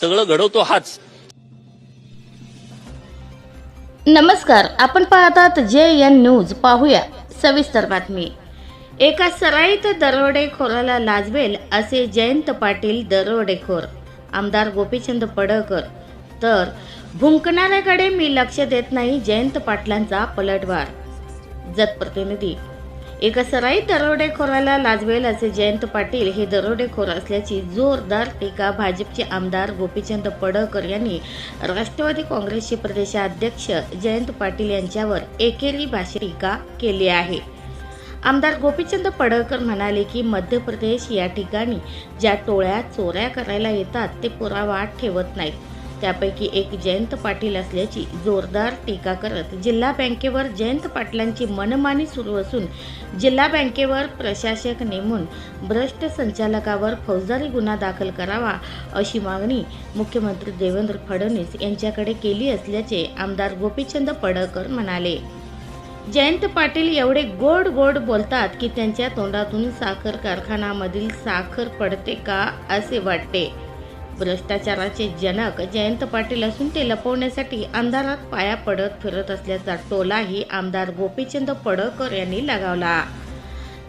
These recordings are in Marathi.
सगळं घडवतो हाच. नमस्कार आपण पाहतात जे एन न्यूज. पाहूया सविस्तर बातमी. एका सराईत दरोडेखोराला लाजवेल असे जयंत पाटील दरोडेखोर. आमदार गोपीचंद पडळकर. तर भुंकणाऱ्याकडे मी लक्ष देत नाही जयंत पाटलांचा पलटवार. जतप्रतिनिधी एका सराईत दरोडेखोराला लाजवेल असे जयंत पाटील हे दरोडेखोर असल्याची जोरदार टीका भाजपचे आमदार गोपीचंद पडळकर यांनी राष्ट्रवादी काँग्रेसचे प्रदेशाध्यक्ष जयंत पाटील यांच्यावर एकेरी भाषेत टीका केली आहे. आमदार गोपीचंद पडळकर म्हणाले की मध्य प्रदेश या ठिकाणी ज्या टोळ्या चोऱ्या करायला येतात ते पुरावा ठेवत नाहीत. त्यापैकी एक जयंत पाटील असल्याची जोरदार टीका करत जिल्हा बँकेवर जयंत पाटलांची मनमानी सुरू असून जिल्हा बँकेवर प्रशासक नेमून भ्रष्ट संचालकावर फौजदारी गुन्हा दाखल करावा अशी मागणी मुख्यमंत्री देवेंद्र फडणवीस यांच्याकडे केली असल्याचे आमदार गोपीचंद पडळकर म्हणाले. जयंत पाटील एवढे गोड गोड बोलतात की त्यांच्या तोंडातून साखर कारखानामधील साखर पडते का असे वाटते. भ्रष्टाचाराचे जनक जयंत पाटील असून ते लपवण्यासाठी अंधारात पाया पडत फिरत असल्याचा टोलाही आमदार गोपीचंद पडळकर यांनी लगावला.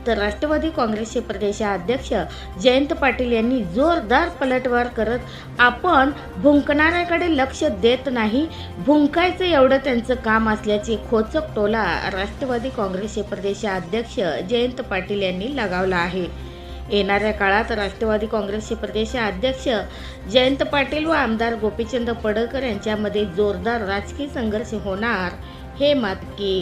तर राष्ट्रवादी काँग्रेसचे प्रदेशाध्यक्ष जयंत पाटील यांनी जोरदार पलटवार करत आपण भुंकणाऱ्याकडे लक्ष देत नाही भुंकायचं एवढं त्यांचं काम असल्याचे खोचक टोला राष्ट्रवादी काँग्रेसचे प्रदेशाध्यक्ष जयंत पाटील यांनी लगावला आहे. येणाऱ्या काळात राष्ट्रवादी काँग्रेसचे प्रदेशाध्यक्ष जयंत पाटील व आमदार गोपीचंद पडळकर यांच्यामध्ये जोरदार राजकीय संघर्ष होणार हे मातकी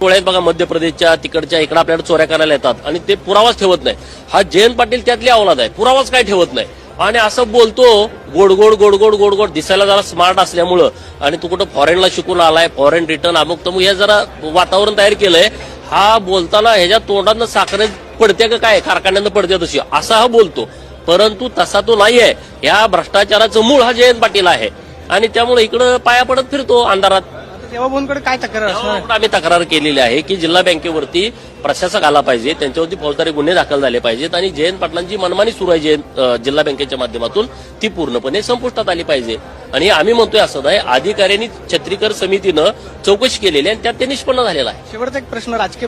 की. आहेत बघा मध्य प्रदेशच्या तिकडच्या इकडे आपल्याला चोऱ्या करायला येतात आणि ते पुरावाच ठेवत नाही हा जयंत पाटील त्यातली अवलाद आहे पुरावाच काय ठेवत नाही. आणि असं बोलतो गोड गोड गोड गोड गोड गोड दिसायला जरा स्मार्ट असल्यामुळं. आणि तू कुठं फॉरेनला शिकून आलाय फॉरेन रिटर्न अमुक तमुक हे जरा वातावरण तयार केलंय. हा बोलताना ह्याच्या तोंडातनं साखरे पडते का काय? कारखान्यानं पडते तशी. असा हा बोलतो. परंतु तसा तो नाहीये. या भ्रष्टाचाराचं मूळ हा जयंत पाटील आहे. आणि त्यामुळे इकडं पाया पडत फिरतो अंधारात. देवाभाऊंकडे काय तक्रार? असणार त्यामुळे आम्ही तक्रार केलेली आहे की जिल्हा बँकेवरती प्रशासक आला पाहिजे त्यांच्यावरती फौजदारी गुन्हे दाखल झाले पाहिजेत आणि जयंत पाटलांची मनमानी सुरू आहे जयंत अं, जिल्हा बँकेच्या माध्यमातून. ती पूर्णपणे संपुष्टात आली पाहिजे. आणि आम्ही म्हणतोय असं आहे अधिकाऱ्यांनी छत्रीकर समितीनं चौकशी केलेली आहे आणि त्यात ते निष्पन्न झालेलं आहे. शेवटचा एक प्रश्न राजकीय